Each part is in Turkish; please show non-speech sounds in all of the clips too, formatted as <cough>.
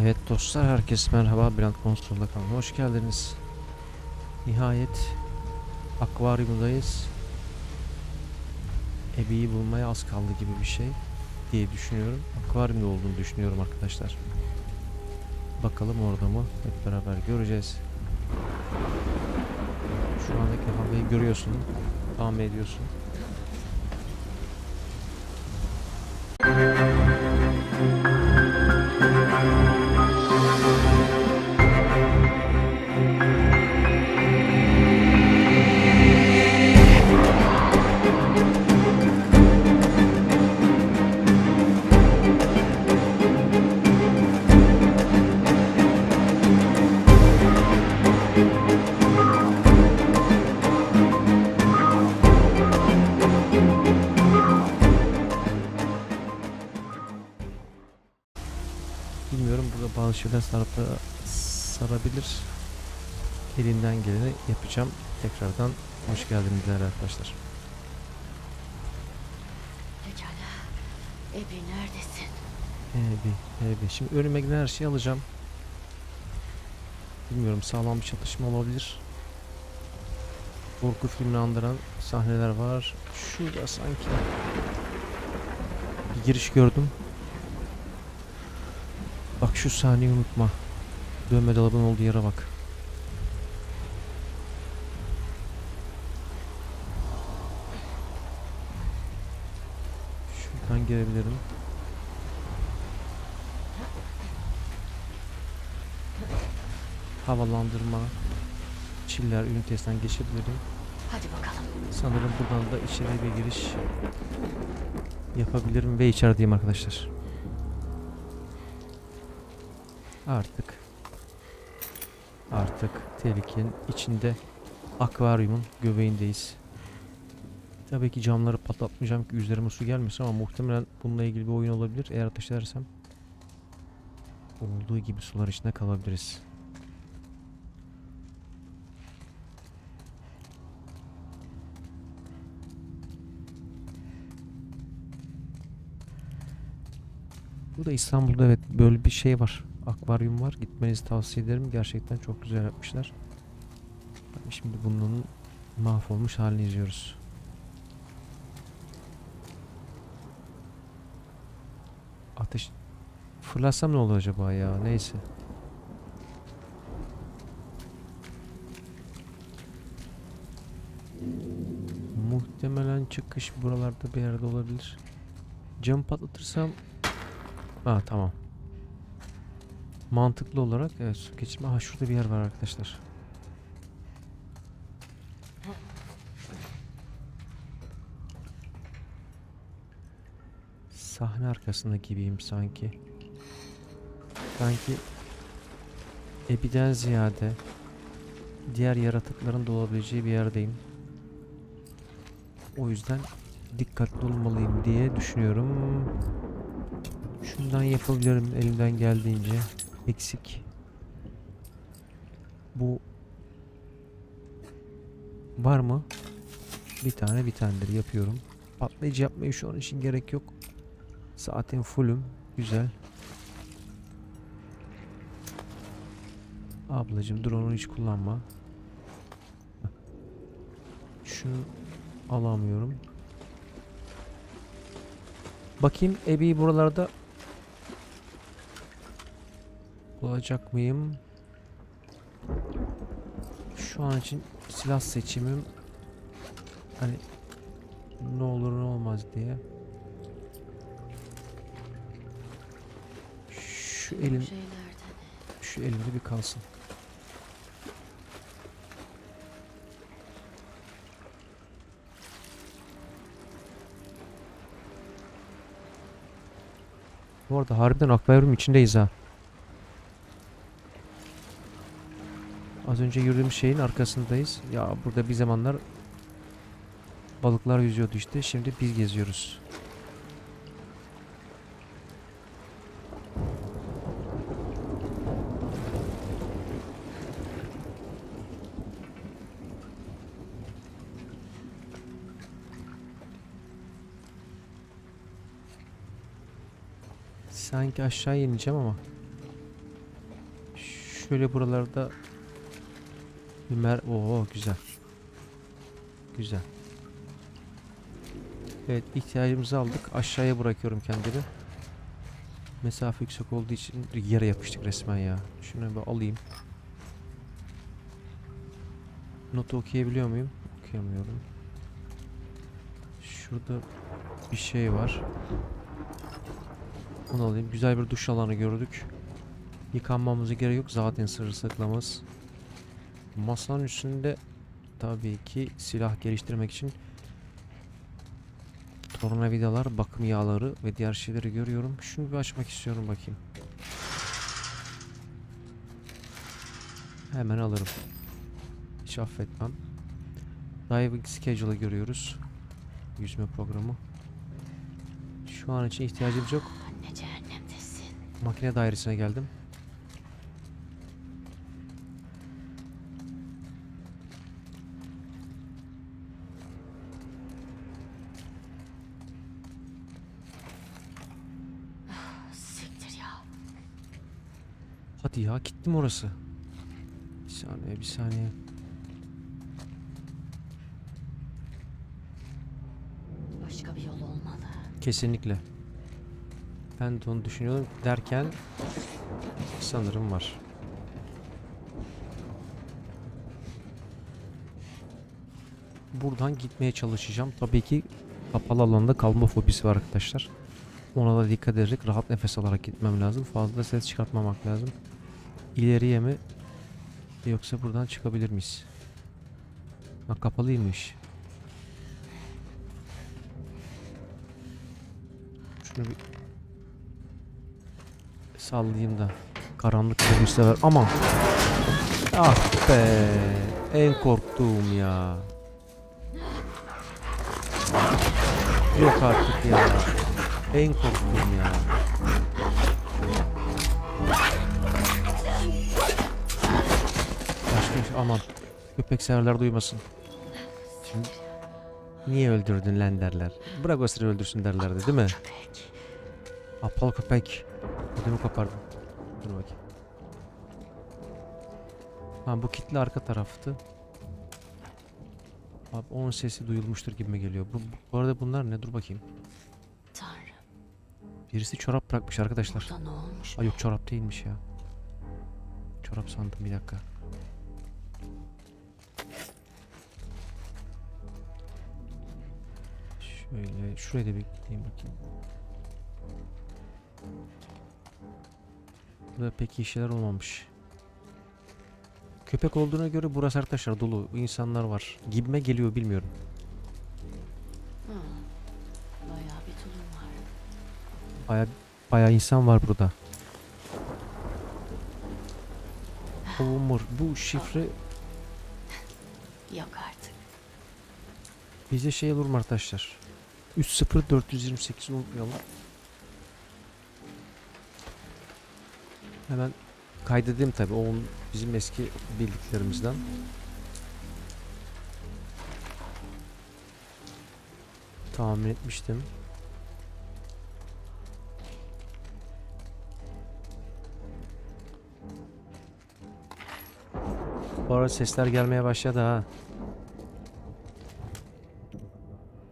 Evet dostlar herkes merhaba Bülent Konsol'da kalın. Hoş geldiniz. Nihayet akvaryumdayız. Ebi'yi bulmaya az kaldı gibi bir şey diye düşünüyorum. Akvaryumda olduğunu düşünüyorum arkadaşlar. Bakalım orada mı? Hep beraber göreceğiz. Şu andaki havayı görüyorsun. Tahmin ediyorsun. Elimden geleni yapacağım. Tekrardan hoş geldiniz değerli arkadaşlar. Pekala. Ebi neredesin? Ebi, Ebi. Şimdi önüme gelen her şeyi alacağım. Bilmiyorum sağlam bir çatışma olabilir. Korku filmini andıran sahneler var. Şurada sanki bir giriş gördüm. Bak şu sahneyi unutma. Dövme dolabının olduğu yere bak. Şuradan girebilirim. Havalandırma çiller ünitesinden geçebilirim. Hadi bakalım. Sanırım buradan da içeri bir giriş yapabilirim ve içerideyim arkadaşlar. Artık artık tehlikenin içinde akvaryumun göbeğindeyiz. Tabii ki camları patlatmayacağım ki üzerime su gelmesin ama muhtemelen bununla ilgili bir oyun olabilir. Eğer ateş edersem olduğu gibi sular içinde kalabiliriz. Burada İstanbul'da evet böyle bir şey var. Akvaryum var. Gitmenizi tavsiye ederim. Gerçekten çok güzel yapmışlar. Şimdi bunun mahvolmuş halini izliyoruz. Ateş fırlatsam ne olur acaba ya? Neyse. Muhtemelen çıkış buralarda bir yerde olabilir. Cam patlatırsam Ha tamam. Mantıklı olarak evet su geçirme. Ha şurada bir yer var arkadaşlar. Sahne arkasında gibiyim sanki. Sanki Ebi'den ziyade diğer yaratıkların da olabileceği bir yerdeyim. O yüzden dikkatli olmalıyım diye düşünüyorum. Şundan yapabilirim elimden geldiğince. Eksik. Bu var mı? Bir tane bir tanedir yapıyorum. Patlayıcı yapmaya şu an için gerek yok. Zaten fullüm. Güzel. Ablacım dur onu hiç kullanma. Şunu alamıyorum. Bakayım Ebi buralarda bulacak mıyım? Şu an için silah seçimim hani ne olur ne olmaz diye. Şu nerede? şu elimde bir kalsın. Bu arada harbiden akvaryum içindeyiz ha. Az önce yürüdüğüm şeyin arkasındayız. Ya burada bir zamanlar balıklar yüzüyordu işte. Şimdi biz geziyoruz. Sanki aşağı ineceğim ama Şöyle buralarda bir mer... Oo güzel. Güzel. Evet ihtiyacımızı aldık. Aşağıya bırakıyorum kendimi. Mesafe yüksek olduğu için yere yapıştık resmen ya. Şunu bir alayım. Notu okuyabiliyor muyum? Okuyamıyorum. Şurada bir şey var. Onu alayım. Güzel bir duş alanı gördük. Yıkanmamıza gerek yok. Zaten sırılsıklamız. Masanın üstünde tabii ki silah geliştirmek için tornavidalar, bakım yağları ve diğer şeyleri görüyorum. Şunu bir açmak istiyorum bakayım. Hemen alırım. Hiç affetmem. Diving Schedule'ı görüyoruz. Yüzme programı. Şu an için ihtiyacımız yok. Makine dairesine geldim. Siktir ya. Hadi ya gittim orası. Bir saniye bir saniye. Başka bir yol olmalı. Kesinlikle. Ben de onu düşünüyordum derken sanırım var. Buradan gitmeye çalışacağım. Tabii ki kapalı alanda kalma fobisi var arkadaşlar. Ona da dikkat ederek rahat nefes alarak gitmem lazım. Fazla ses çıkartmamak lazım. İleriye mi yoksa buradan çıkabilir miyiz? Ha kapalıymış. Şunu bir sallayayım da karanlık bir sever. Aman. Ah be. En korktuğum ya. Yok artık ya. En korktuğum ya. Başka şey- aman. Köpek severler duymasın. Şimdi Niye öldürdün lan derler. Bırak o sırrı öldürsün derlerdi değil mi? Aptal köpek. Ödümü kopardım. Dur bakayım. Ha bu kitle arka taraftı. Abi onun sesi duyulmuştur gibime geliyor. Bu, bu arada bunlar ne? Dur bakayım. Tanrım. Birisi çorap bırakmış arkadaşlar. Burada ne olmuş? Ay yok çorap değilmiş ya. Çorap sandım bir dakika. Şöyle şuraya da bir gideyim bakayım. Burada pek iyi şeyler olmamış. Köpek olduğuna göre burası arkadaşlar dolu insanlar var. Gibime geliyor bilmiyorum. Hı. Bayağı bir tulum var. Baya baya insan var burada. Umur bu şifre <laughs> Yok artık. Bize şey olur mu arkadaşlar? 30428 unutmayalım. Hemen kaydedeyim tabi. O bizim eski bildiklerimizden. Tahmin etmiştim. Bu arada sesler gelmeye başladı ha.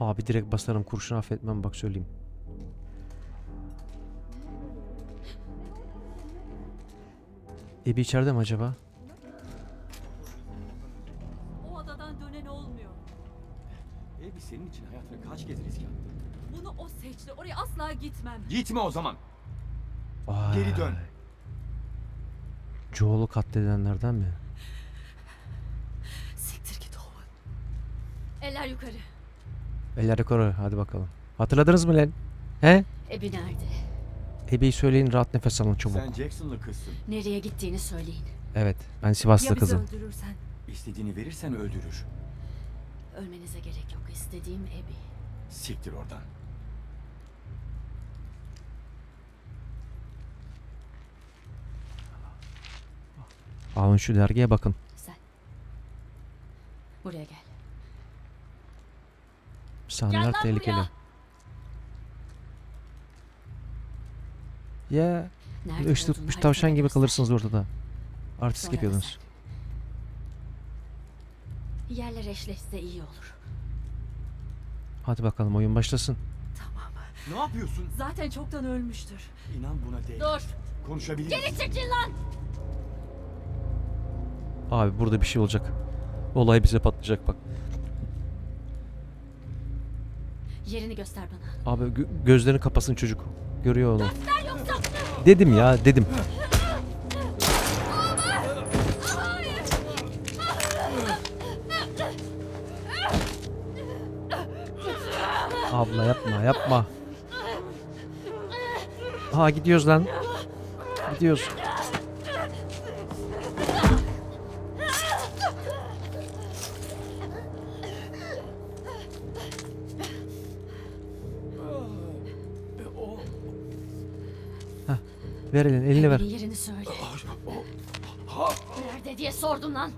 Abi direkt basarım kurşun affetmem bak söyleyeyim. Ebi içeride mi acaba? O adadan dönen olmuyor. Ebi senin için hayatını kaç kez riske attı? Bunu o seçti. Oraya asla gitmem. Gitme o zaman. Vay. Geri dön. Joel'u katledenlerden mi? Siktir git Owen. Eller yukarı. Eller yukarı hadi bakalım. Hatırladınız mı lan? He? Ebi nerede? Ebi'yi söyleyin rahat nefes alın çabuk. Sen Jackson'lı kızsın. Nereye gittiğini söyleyin. Evet ben Sivaslı ya bizi kızım. öldürürsen? İstediğini verirsen öldürür. Ölmenize gerek yok. İstediğim Ebi. Siktir oradan. Alın şu dergiye bakın. Sen. Buraya gel. Sahneler tehlikeli. buraya. Ya Nerede ışık tutmuş tavşan gibi göster. kalırsınız ortada. Artist Sonra da yapıyordunuz. Yerler eşleşse iyi olur. Hadi bakalım oyun başlasın. Tamam. Ne yapıyorsun? Zaten çoktan ölmüştür. İnan buna değil. Dur. Konuşabiliriz. Geri çekil lan. Abi burada bir şey olacak. Olay bize patlayacak bak. Yerini göster bana. Abi gö- gözlerini kapasın çocuk. Görüyor onu. Dedim ya dedim. Abla yapma yapma. Ha gidiyoruz lan. Gidiyoruz. Ver elini, elini ver. Evinin yerini söyle. Nerede diye sordum lan.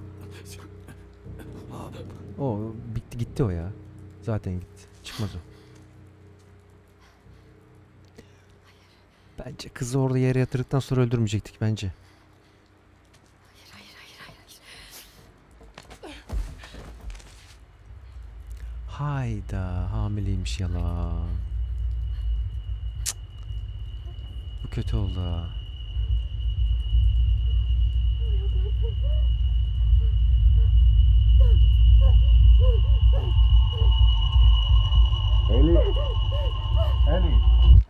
O bitti gitti o ya. Zaten gitti. Çıkmaz o. Bence kızı orada yere yatırdıktan sonra öldürmeyecektik bence. Hayır hayır hayır. Hayda hamileymiş yalan. Bu kötü oldu ha.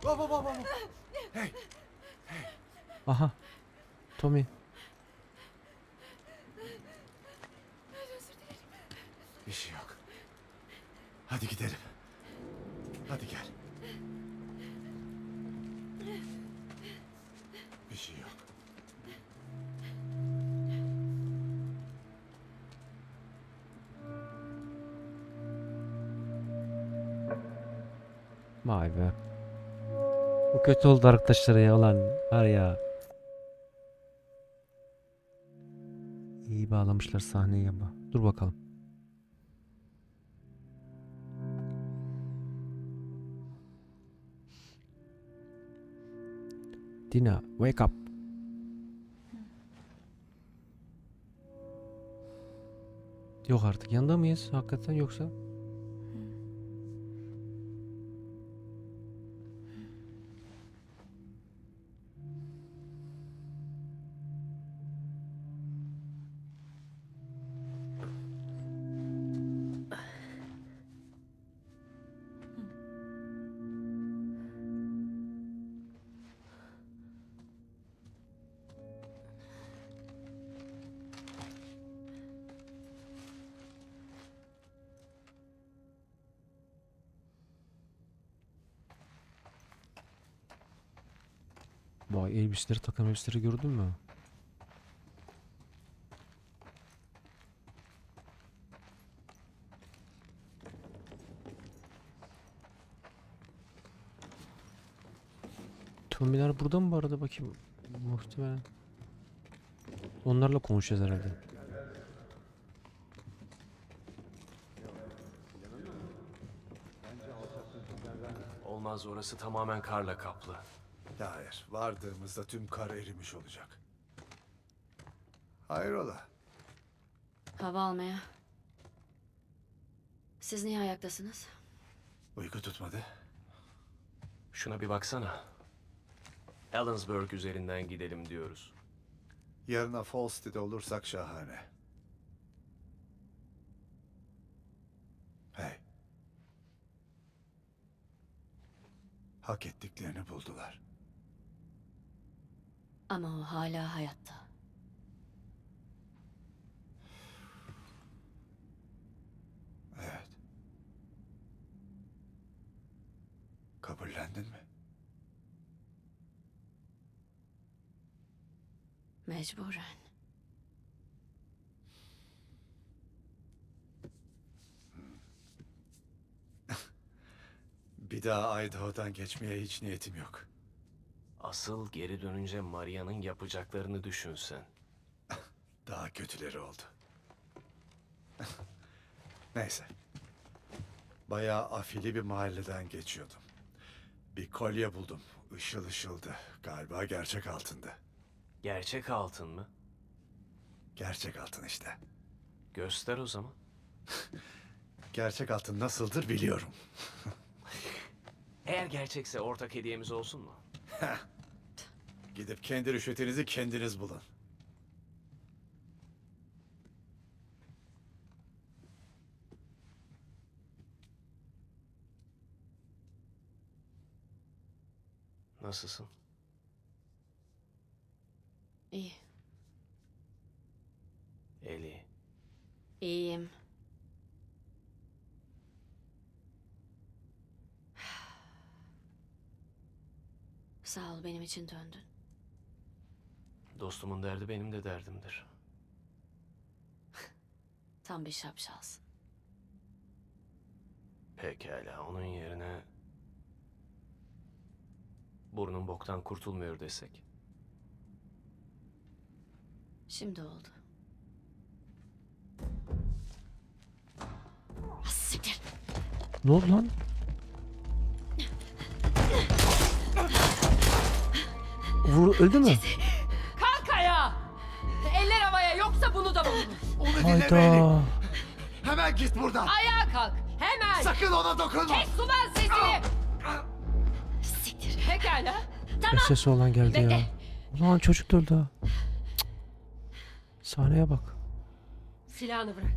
Baba baba baba. Aha. Tommy. Bir şey yok. Hadi gidelim. Hadi gel. Vay be. Bu kötü oldu arkadaşlar ya lan. Var ya. İyi bağlamışlar sahneyi ama. Dur bakalım. Dina, wake up. Yok artık yanında mıyız hakikaten yoksa? Vay elbiseleri takım elbiseleri gördün mü? Tomiler burada mı bu arada bakayım? Muhtemelen. Onlarla konuşacağız herhalde. Olmaz orası tamamen karla kaplı. Hayır, vardığımızda tüm kar erimiş olacak. Hayrola? Hava almaya. Siz niye ayaktasınız? Uyku tutmadı. Şuna bir baksana. Ellensburg üzerinden gidelim diyoruz. Yarına Falstead'e olursak şahane. Hey. Hak ettiklerini buldular. Ama o hala hayatta. Evet. Kabullendin mi? Mecburen. <laughs> Bir daha Idaho'dan geçmeye hiç niyetim yok. Asıl geri dönünce Maria'nın yapacaklarını düşünsen. <laughs> Daha kötüleri oldu. <laughs> Neyse. Bayağı afili bir mahalleden geçiyordum. Bir kolye buldum. Işıl ışıldı. Galiba gerçek altında. Gerçek altın mı? Gerçek altın işte. Göster o zaman. <laughs> Gerçek altın nasıldır biliyorum. Eğer gerçekse ortak hediyemiz olsun mu? Gidip kendi rüşvetinizi kendiniz bulun. Nasılsın? İyi. Eli. İyiyim. <sighs> Sağ ol benim için döndün. Dostumun derdi benim de derdimdir. <laughs> Tam bir şapşalsın. Pekala onun yerine... Burnun boktan kurtulmuyor desek. Şimdi oldu. Ah, Siktir. Ne oldu lan? <laughs> Vur öldü mü? Beni. Hayda. Hemen git buradan. Ayağa kalk! Hemen! Sakın ona dokunma. Kes ulan sesini! Siktir. Pekala. SS olan geldi ya. Bekle. Ulan çocuk da öldü ha. Cık. Sahneye bak. Silahını bırak.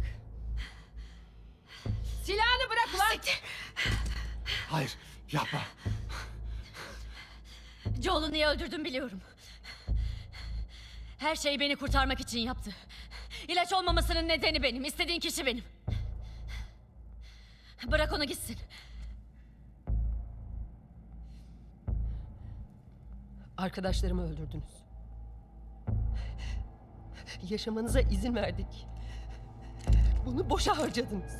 Silahını bırak ulan! Hayır yapma. Joel'u niye öldürdüm biliyorum. Her şeyi beni kurtarmak için yaptı. İlaç olmamasının nedeni benim. İstediğin kişi benim. Bırak onu gitsin. Arkadaşlarımı öldürdünüz. Yaşamanıza izin verdik. Bunu boşa harcadınız.